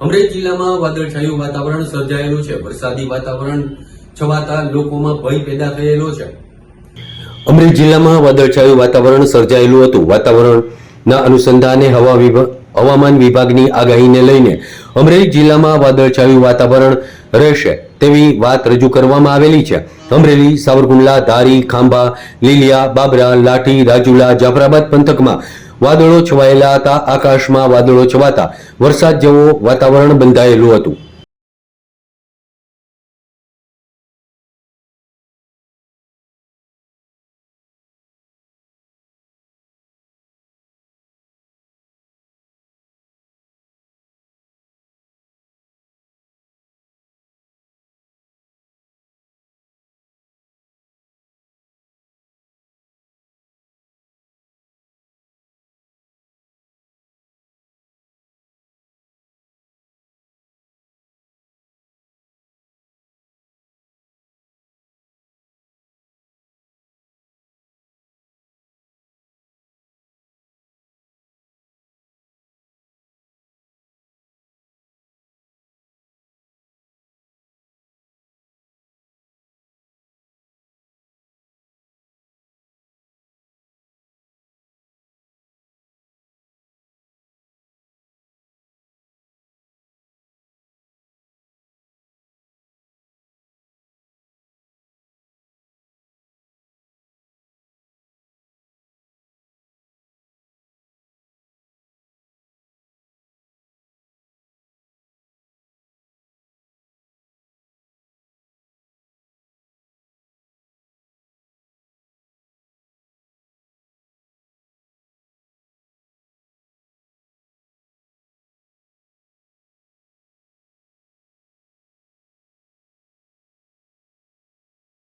અમરેલી જિલ્લામાં વાદળછાયું વાતાવરણ સર્જાયેલું છે. વરસાદી વાતાવરણ છવાતા લોકોમાં ભય પેદા થયેલો છે. અમરેલી જિલ્લામાં વાદળછાયું વાતાવરણ સર્જાયેલું હતું. વાતાવરણના અનુસંધાને હવા વિભાગ હવામાન વિભાગની આગાહીને લઈને અમરેલી જિલ્લામાં વાદળછાયું વાતાવરણ રહેશે તેવી વાત રજૂ કરવામાં આવેલી છે. અમરેલી, સાવરકુંડલા, ધારી, ખાંભા, લીલિયા, બાબરા, લાઠી, રાજુલા, જાફરાબાદ પંથકમાં વાદળો છવાયેલા હતા આકાશમાં વાદળો છવાતા વરસાદ જેવું વાતાવરણ બંધાયેલું હતું.